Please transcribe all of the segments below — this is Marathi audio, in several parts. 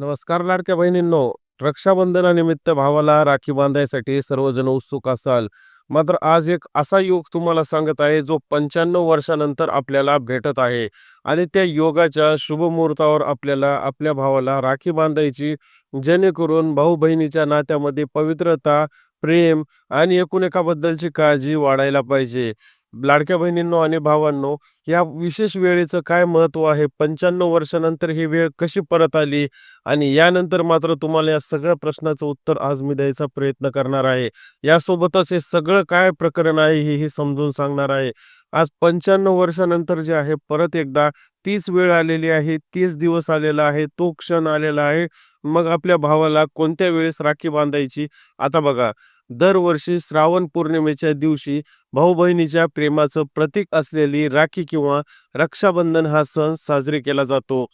नमस्कार लाडक्या बहिणींनो. रक्षाबंधनानिमित्त भावाला राखी बांधायसाठी सर्वजण उत्सुक असाल. मात्र आज एक असा योग तुम्हाला सांगत आहे जो पंच्याण्णव वर्षानंतर आपल्याला भेटत आहे. आणि त्या योगाच्या शुभ मुहूर्तावर आपल्याला आपल्या भावाला राखी बांधायची जेणेकरून भाऊ बहिणीच्या नात्यामध्ये पवित्रता प्रेम आणि एकूण एकाबद्दलची काळजी वाढायला पाहिजे. लाडक्या बहिणींनो आणि भावांनो या विशेष वेळेचं काय महत्त्व आहे? पंच्याण्णव वर्षानंतर ही वेळ कशी परत आली? आणि यानंतर मात्र तुम्हाला या सगळ्या प्रश्नाचं उत्तर आज मी द्यायचा प्रयत्न करणार आहे. यासोबतच हे सगळं काय प्रकरण आहे हे हे समजून सांगणार आहे. आज पंच्याण्णव वर्षानंतर जे आहे परत एकदा तीच वेळ आलेली आहे तीच दिवस आलेला आहे तो क्षण आलेला आहे. मग आपल्या भावाला कोणत्या वेळेस राखी बांधायची? आता बघा दरवर्षी श्रावण पौर्णिमेच्या दिवशी भाऊ बहिणीच्या प्रेमाचं प्रतीक असलेली राखी किंवा रक्षाबंधन हा सण साजरी केला जातो.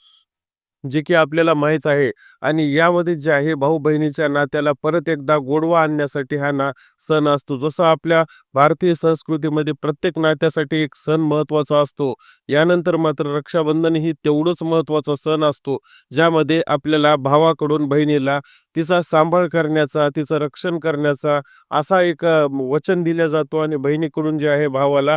जे की आपल्याला माहीत आहे. आणि यामध्ये जे आहे भाऊ बहिणीच्या नात्याला परत एकदा गोडवा आणण्यासाठी हा ना सण असतो. जसं आपल्या भारतीय संस्कृतीमध्ये प्रत्येक नात्यासाठी एक सण महत्त्वाचा असतो. यानंतर मात्र रक्षाबंधन ही तेवढंच महत्त्वाचा सण असतो ज्यामध्ये आपल्याला भावाकडून बहिणीला तिचा सांभाळ करण्याचा तिचं रक्षण करण्याचा असा एक वचन दिला जातो आणि बहिणीकडून जे आहे भावाला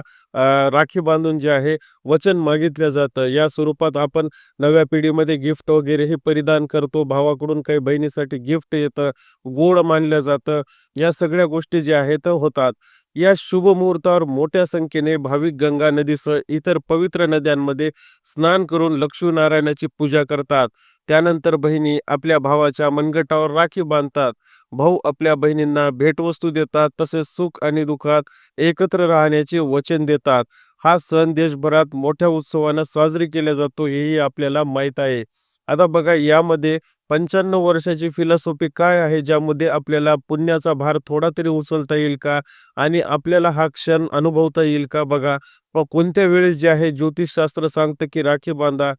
राखी बांधून जे आहे वचन मागितलं जातं. या स्वरूपात आपण नव्या पिढीमध्ये गिफ्ट वगैरे हे परिधान करतो. भावाकडून काही बहिणीसाठी गिफ्ट येतं गोड मानलं जातं. या सगळ्या गोष्टी ज्या आहेत होतात. या शुभ मुहूर्तावर मोठ्या संख्येने भाविक गंगा नदीसह इतर पवित्र नद्यांमध्ये स्नान करून लक्ष्मीनारायणाची पूजा करतात. त्यानंतर बहिणी आपल्या भावाच्या मनगटावर राखी बांधतात. भाऊ आपल्या बहिणींना भेटवस्तू देतात. तसेच सुख आणि दुःखात एकत्र राहण्याचे वचन देतात. हा सण देशभरात मोठ्या उत्सवानं साजरी केला जातो हेही आपल्याला माहीत आहे. आता बघा यामध्ये पंच्याण्णव वर्षाची फिलॉसॉफी काय आहे ज्यामध्ये आपल्याला पुण्याचा भार थोडा तरी उचलता येईल का? आणि आपल्याला हा क्षण अनुभवता येईल का बघा? कोणत्या वेळेस जे आहे ज्योतिषशास्त्र सांगतं की राखी बांधा?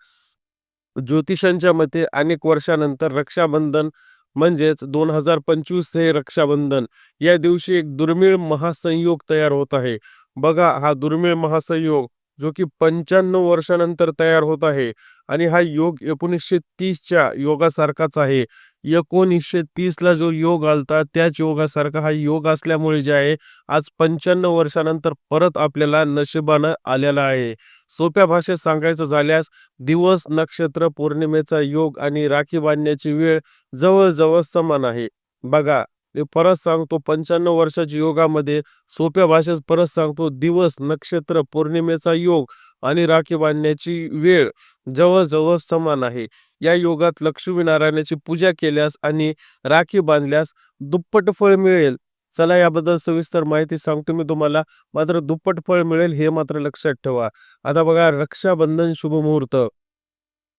ज्योतिषांच्या मते अनेक वर्षानंतर रक्षाबंधन म्हणजेच दोन हजार पंचवीस हे रक्षाबंधन. या दिवशी एक दुर्मिळ महासंयोग तयार होत आहे. बघा हा दुर्मिळ महासंयोग. जो की पंच्याण्णव वर्षानंतर तयार होत आहे. आणि हा योग एकोणीसशे तीसच्या योगासारखाच आहे. एकोणीसशे तीसला जो योग आलता त्याच योगासारखा हा योग असल्यामुळे जे आहे आज पंच्याण्णव वर्षानंतर परत आपल्याला नशिबानं आलेला आहे. सोप्या भाषेत सांगायचं झाल्यास दिवस नक्षत्र पौर्णिमेचा योग आणि राखी बांधण्याची वेळ जवळजवळ समान आहे. बघा ते परत सांगतो. पंच्याण्णव वर्षाच्या योगामध्ये सोप्या भाषेत परत सांगतो. दिवस नक्षत्र पौर्णिमेचा योग आणि राखी बांधण्याची वेळ जवळजवळ समान आहे. या योगात लक्ष्मीनारायणाची पूजा केल्यास आणि राखी बांधल्यास दुप्पट फळ मिळेल. चला याबद्दल सविस्तर माहिती सांगतो मी तुम्हाला. मात्र दुप्पट फळ मिळेल हे मात्र लक्षात ठेवा. आता बघा रक्षाबंधन शुभ मुहूर्त.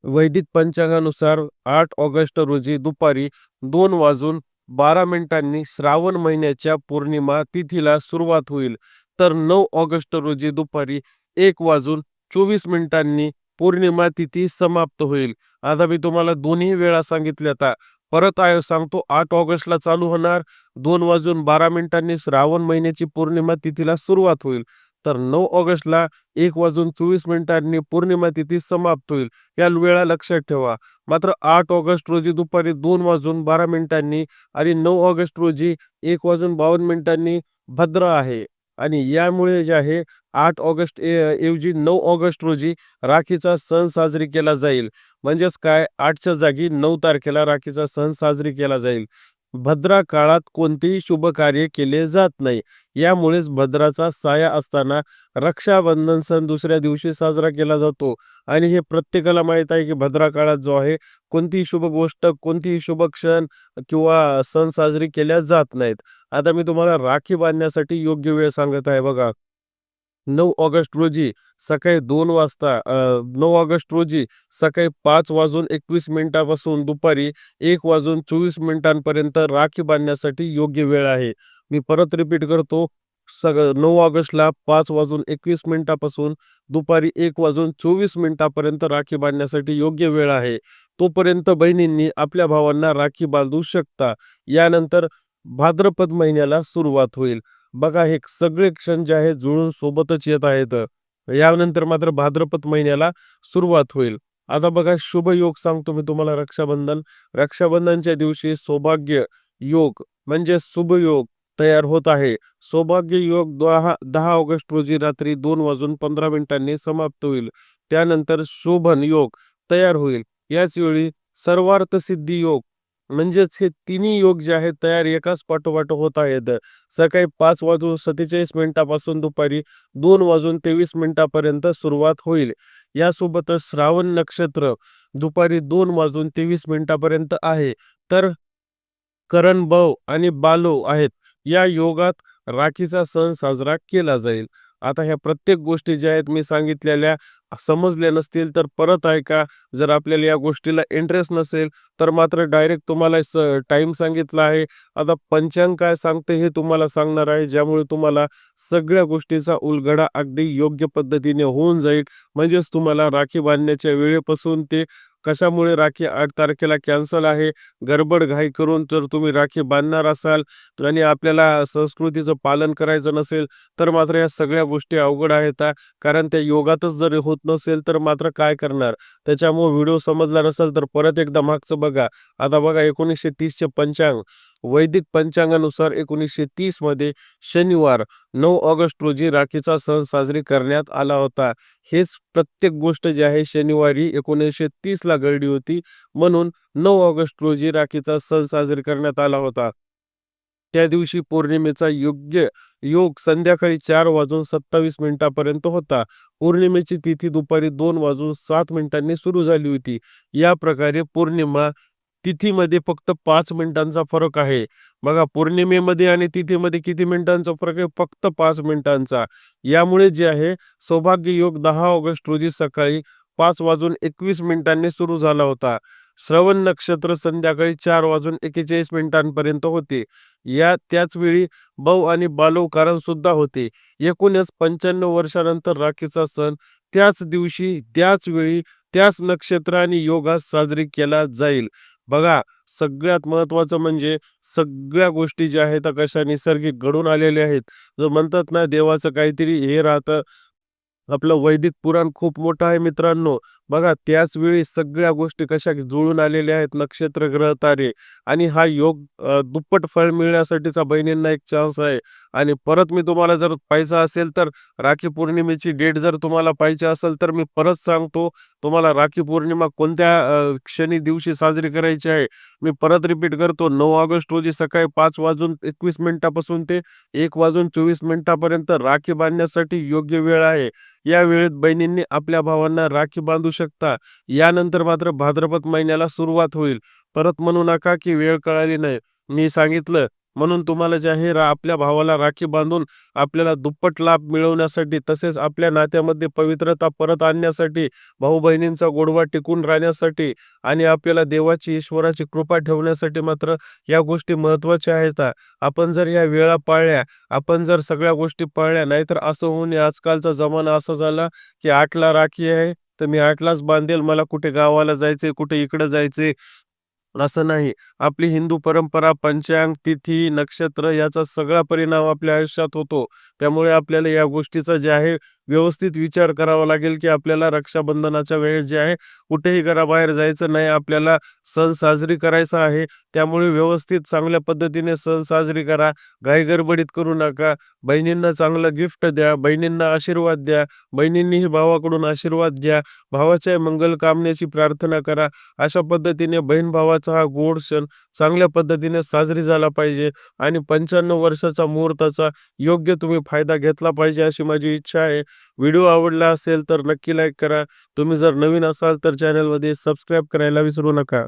वैदिक पंचांगानुसार आठ ऑगस्ट रोजी दुपारी दोन वाजून बारा मिनिटांनी श्रावण महिन्याच्या पौर्णिमा तिथीला सुरुवात होईल. तर नऊ ऑगस्ट रोजी दुपारी एक वाजून चोवीस मिनिटांनी पौर्णिमा तिथी समाप्त होईल. आता मी तुम्हाला दोन्ही वेळा सांगितल्या आता. परत आहे सांगतो आठ ऑगस्टला चालू होणार. दोन वाजून बारा मिनिटांनी श्रावण महिन्याची पौर्णिमा तिथीला सुरुवात होईल. तर नऊ ऑगस्टला एक वाजून चोवीस मिनिटांनी पौर्णिमा तिथी समाप्त होईल. या वेळा लक्षात ठेवा. मात्र आठ ऑगस्ट रोजी दुपारी दोन वाजून बारा मिनिटांनी आणि नऊ ऑगस्ट रोजी एक वाजून बावन्न मिनिटांनी भद्र आहे. आणि यामुळे जे आहे आठ ऑगस्ट ऐवजी नऊ ऑगस्ट रोजी राखीचा सण साजरी केला जाईल. म्हणजेच काय? आठच्या जागी नऊ तारखेला राखीचा सण साजरी केला जाईल. भद्रा काळात कोणतेही शुभ कार्य केले जात नाही. यामुळेच भद्राचा साया असताना रक्षाबंधन सण दुसऱ्या दिवशी साजरा केला जातो. आणि हे प्रत्येकाला माहीत आहे की भद्रा काळात जो आहे कोणतीही शुभ गोष्ट कोणतीही शुभ क्षण किंवा सण साजरी केल्या जात नाहीत. आता मी तुम्हाला राखी बांधण्यासाठी योग्य वेळ सांगत आहे बघा. नऊ ऑगस्ट रोजी सकाळी दोन वाजता नऊ ऑगस्ट रोजी सकाळी पाच वाजून एकवीस मिनिटापासून दुपारी एक वाजून चोवीस मिनिटांपर्यंत राखी बांधण्यासाठी योग्य वेळ आहे. मी परत रिपीट करतो सग नऊ ऑगस्टला पाच वाजून एकवीस मिनिटापासून दुपारी एक वाजून चोवीस मिनिटापर्यंत राखी बांधण्यासाठी योग्य वेळ आहे. तोपर्यंत बहिणींनी आपल्या भावांना राखी बांधू शकता. यानंतर भाद्रपद महिन्याला सुरुवात होईल. बघा हे सगळे क्षण जे आहेत जुळून सोबतच येत आहेत. यानंतर मात्र भाद्रपद महिन्याला सुरुवात होईल. आता बघा शुभ योग सांगतो मी तुम्हाला रक्षाबंधन. रक्षाबंधनच्या दिवशी सौभाग्य योग म्हणजे शुभ योग तयार होत आहे. सौभाग्य योग दहा दहा ऑगस्ट रोजी रात्री दोन वाजून पंधरा मिनिटांनी समाप्त होईल. त्यानंतर शोभन योग तयार होईल. याच वेळी सर्वार्थ सिद्धी योग म्हणजेच हे तिन्ही योग जे आहेत तयार एकाच पाठोपाठ होत आहेत सकाळी पाच वाजून सत्तेचाळीस मिनिटापासून दुपारी दोन वाजून तेवीस मिनिटापर्यंत सुरुवात होईल. यासोबतच श्रावण नक्षत्र दुपारी दोन वाजून तेवीस मिनिटापर्यंत आहे. तर करण बव आणि बालो आहेत. या योगात राखीचा सण साजरा केला जाईल. आता ह्या प्रत्येक गोष्टी ज्या आहेत मी सांगितलेल्या समजल्या नसतील तर परत ऐका जर आपल्याला या गोष्टीला इंटरेस्ट नसेल तर मात्र डायरेक्ट तुम्हाला टाइम सांगितला आहे. आता पंचांग काय सांगते हे तुम्हाला सांगणार आहे ज्यामुळे तुम्हाला सगळ्या गोष्टीचा उलगडा अगदी योग्य पद्धतीने होऊन जाईल. म्हणजेच तुम्हाला राखी बांधण्याच्या वेळेपासून ते कशामुळे राखी आठ तारखेला कॅन्सल आहे? गडबड घाई करून जर तुम्ही राखी बांधणार असाल आणि आपल्याला संस्कृतीचं पालन करायचं नसेल तर मात्र या सगळ्या गोष्टी अवघड आहेत कारण त्या योगातच जर होत नसेल तर मात्र काय करणार? त्याच्यामुळे व्हिडिओ समजला नसेल तर परत एकदा मागचं बघा. आता बघा एकोणीसशे तीसचे पंचांग. वैदिक पंचांगानुसार एकोणीसशे तीसमध्ये शनिवार नऊ ऑगस्ट रोजी राखीचा सण साजरी करण्यात आला होता. हेच प्रत्येक गोष्ट जी आहे शनिवारी एकोणीसशे तीस ला घडली होती. म्हणून नऊ ऑगस्ट रोजी राखीचा सण साजरी करण्यात आला होता. त्या दिवशी पौर्णिमेचा योग्य योग संध्याकाळी चार वाजून सत्तावीस मिनिटापर्यंत होता. पौर्णिमेची तिथी दुपारी दोन वाजून सात मिनिटांनी सुरू झाली होती. या प्रकारे पौर्णिमा तिथीमध्ये फक्त पाच मिनिटांचा फरक आहे. बघा पौर्णिमेमध्ये आणि तिथीमध्ये किती मिनिटांचा फरक आहे? फक्त पाच मिनिटांचा. यामुळे जे आहे सौभाग्य योग दहा ऑगस्ट रोजी सकाळी पाच वाजून एकवीस मिनिटांनी सुरू झाला होता. श्रवण नक्षत्र संध्याकाळी चार वाजून एकेचाळीस मिनिटांपर्यंत होते. या त्याच वेळी आणि बालव कारण सुद्धा होते. एकूणच पंच्याण्णव वर्षानंतर राखीचा सण त्याच दिवशी त्याच वेळी त्याच नक्षत्र आणि योगास साजरी केला जाईल. बघा सगळ्यात महत्वाचं म्हणजे सगळ्या गोष्टी ज्या आहेत कशा निसर्गिक घडून आलेल्या आहेत. जर म्हणतात ना देवाचं काहीतरी हे राहतं. आपलं वैदिक पुराण खूप मोठं आहे मित्रांनो. बघा त्याच वेळी सगळ्या गोष्टी कशा जुळून आलेल्या आहेत नक्षत्र ग्रह तारे आणि हा योग दुप्पट फळ मिळण्यासाठीचा बहिणींना एक चान्स आहे. आणि परत मी तुम्हाला जर पाहिजे असेल तर राखी पौर्णिमेची डेट जर तुम्हाला पाहिजे असेल तर मी परत सांगतो तुम्हाला राखी पौर्णिमा कोणत्या क्षणी दिवशी साजरी करायची आहे मी परत रिपीट करतो नऊ ऑगस्ट रोजी सकाळी पाच वाजून एकवीस मिनिटापासून ते एक वाजून चोवीस मिनिटापर्यंत राखी बांधण्यासाठी योग्य वेळ आहे. या वेळेत बहिणींनी आपल्या भावांना राखी बांधू शकता. यानंतर मात्र भाद्रपद महिन्याला सुरुवात होईल. परत म्हणू नका की वेळ कळाली नाही. मी सांगितलं म्हणून तुम्हाला जे आहे आपल्या भावाला राखी बांधून आपल्याला दुप्पट लाभ मिळवण्यासाठी तसेच आपल्या नात्यामध्ये पवित्रता परत आणण्यासाठी भाऊ बहिणींचा गोडवा टिकून राहण्यासाठी आणि आपल्याला देवाची ईश्वराची कृपा ठेवण्यासाठी मात्र या गोष्टी महत्त्वाच्या आहेत. आपण जर या वेळा पाळल्या आपण जर सगळ्या गोष्टी पाळल्या नाहीतर असं होऊन आजकालचा जमाना असा झाला की आठला राखी आहे तर मी आठलाच बांधेल मला कुठे गावाला जायचे कुठे इकडे जायचे असं नाही. आपली हिंदू परंपरा पंचांग तिथी नक्षत्र याचा सगळा परिणाम आपल्या आयुष्यात होतो. त्यामुळे आपल्याला या गोष्टीचा जे आहे व्यवस्थित विचार करावा लागेल की आपल्याला रक्षाबंधनाच्या वेळेस जे आहे कुठेही घराबाहेर जायचं नाही. आपल्याला सण साजरी करायचा आहे. त्यामुळे व्यवस्थित चांगल्या पद्धतीने सण साजरी करा. घाई गडबडीत करू नका. बहिणींना चांगलं गिफ्ट द्या. बहिणींना आशीर्वाद द्या. बहिणींनीही भावाकडून आशीर्वाद घ्या. भावाच्या मंगल कामण्याची प्रार्थना करा. अशा पद्धतीने बहीण भावाचा हा गोड सण चांगल्या पद्धतीने साजरी झाला पाहिजे आणि पंच्याण्णव वर्षाचा मुहूर्ताचा योग्य तुम्ही फायदा घेतला पाहिजे अशी माझी इच्छा आहे. व्हिडिओ आवडला असेल तर नक्की लाईक करा. तुम्ही जर नवीन असाल तर चॅनलमध्ये सबस्क्राईब करायला विसरू नका.